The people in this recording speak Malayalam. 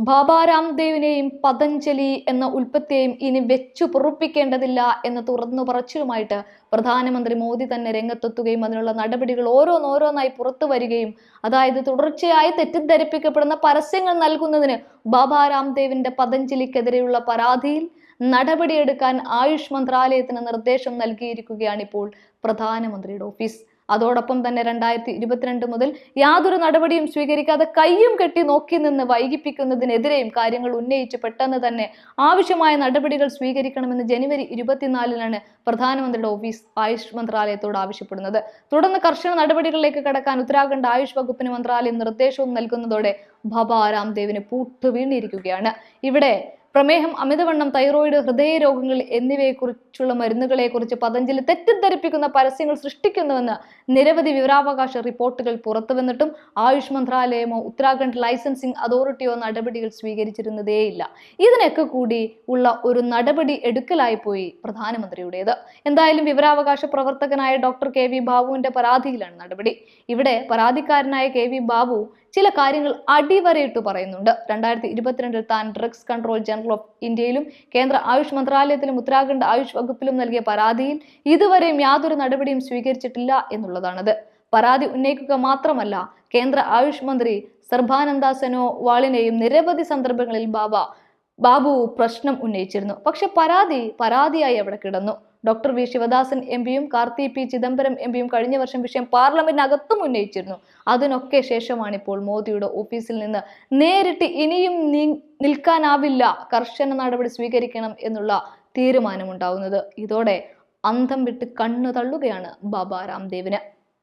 ബാബ രാംദേവിനെയും പതഞ്ജലി എന്ന ഉൽപ്പത്തിയെയും ഇനി വെച്ചു പൊറുപ്പിക്കേണ്ടതില്ല എന്ന് തുറന്നു പറച്ചിലുമായിട്ട് പ്രധാനമന്ത്രി മോദി തന്നെ രംഗത്തെത്തുകയും അതിനുള്ള നടപടികൾ ഓരോന്നോരോന്നായി പുറത്തു വരികയും അതായത് തുടർച്ചയായി തെറ്റിദ്ധരിപ്പിക്കപ്പെടുന്ന പരസ്യങ്ങൾ നൽകുന്നതിന് ബാബാ രാംദേവിന്റെ പതഞ്ജലിക്കെതിരെയുള്ള പരാതിയിൽ നടപടിയെടുക്കാൻ ആയുഷ് മന്ത്രാലയത്തിന് നിർദ്ദേശം നൽകിയിരിക്കുകയാണ് ഇപ്പോൾ പ്രധാനമന്ത്രിയുടെ ഓഫീസ്. അതോടൊപ്പം തന്നെ രണ്ടായിരത്തി ഇരുപത്തിരണ്ട് മുതൽ യാതൊരു നടപടിയും സ്വീകരിക്കാതെ കയ്യും കെട്ടി നോക്കി നിന്ന് വൈകിപ്പിക്കുന്നതിനെതിരെയും കാര്യങ്ങൾ ഉന്നയിച്ച് പെട്ടെന്ന് തന്നെ ആവശ്യമായ നടപടികൾ സ്വീകരിക്കണമെന്ന് ജനുവരി ഇരുപത്തിനാലിനാണ് പ്രധാനമന്ത്രിയുടെ ഓഫീസ് ആയുഷ് മന്ത്രാലയത്തോട് ആവശ്യപ്പെടുന്നത്. തുടർന്ന് കർശന നടപടികളിലേക്ക് കടക്കാൻ ഉത്തരാഖണ്ഡ് ആയുഷ് വകുപ്പിന് മന്ത്രാലയം നിർദ്ദേശവും നൽകുന്നതോടെ ബാബ രാംദേവിന് പൂട്ടുവീണിരിക്കുകയാണ് ഇവിടെ പ്രമേഹം അമിതവണ്ണം തൈറോയിഡ് ഹൃദയരോഗങ്ങൾ എന്നിവയെക്കുറിച്ചുള്ള മരുന്നുകളെക്കുറിച്ച് പതഞ്ജലി തെറ്റിദ്ധരിപ്പിക്കുന്ന പരസ്യങ്ങൾ സൃഷ്ടിക്കുന്നുവെന്ന് നിരവധി വിവരാവകാശ റിപ്പോർട്ടുകൾ പുറത്തുവന്നിട്ടും ആയുഷ് മന്ത്രാലയമോ ഉത്തരാഖണ്ഡ് ലൈസൻസിംഗ് അതോറിറ്റിയോ നടപടികൾ സ്വീകരിച്ചിരുന്നതേയില്ല. ഇതിനൊക്കെ കൂടി ഉള്ള ഒരു നടപടി എടുക്കലായി പോയി പ്രധാനമന്ത്രിയുടേത്. എന്തായാലും വിവരാവകാശ പ്രവർത്തകനായ ഡോക്ടർ കെ വി ബാബുവിന്റെ പരാതിയിലാണ് നടപടി. ഇവിടെ പരാതിക്കാരനായ കെ വി ബാബു ചില കാര്യങ്ങൾ അടിവരയിട്ട് പറയുന്നുണ്ട്. രണ്ടായിരത്തി ഇരുപത്തിരണ്ടിൽ താൻ ഡ്രഗ്സ് കൺട്രോൾ ജനറൽ ഓഫ് ഇന്ത്യയിലും കേന്ദ്ര ആയുഷ് മന്ത്രാലയത്തിലും ഉത്തരാഖണ്ഡ് ആയുഷ് വകുപ്പിലും നൽകിയ പരാതിയിൽ ഇതുവരെയും യാതൊരു നടപടിയും സ്വീകരിച്ചിട്ടില്ല എന്നുള്ളതാണത്. പരാതി ഉന്നയിക്കുക മാത്രമല്ല കേന്ദ്ര ആയുഷ് മന്ത്രി സർബാനന്ദ സനോവാളിനെയും നിരവധി സന്ദർഭങ്ങളിൽ ബാബ ബാബു പ്രശ്നം ഉന്നയിച്ചിരുന്നു. പക്ഷെ പരാതി പരാതിയായി അവിടെ കിടന്നു. ഡോക്ടർ വി ശിവദാസൻ എം പിയും കാർത്തി പി ചിദംബരം എം പിയും കഴിഞ്ഞ വർഷം വിഷയം പാർലമെന്റിനകത്തും ഉന്നയിച്ചിരുന്നു. അതിനൊക്കെ ശേഷമാണ് ഇപ്പോൾ മോദിയുടെ ഓഫീസിൽ നിന്ന് നേരിട്ട് ഇനിയും നിൽക്കാനാവില്ല കർശന നടപടി സ്വീകരിക്കണം എന്നുള്ള തീരുമാനമുണ്ടാവുന്നത്. ഇതോടെ അന്ധം വിട്ട് കണ്ണു തള്ളുകയാണ് ബാബ രാംദേവിന്.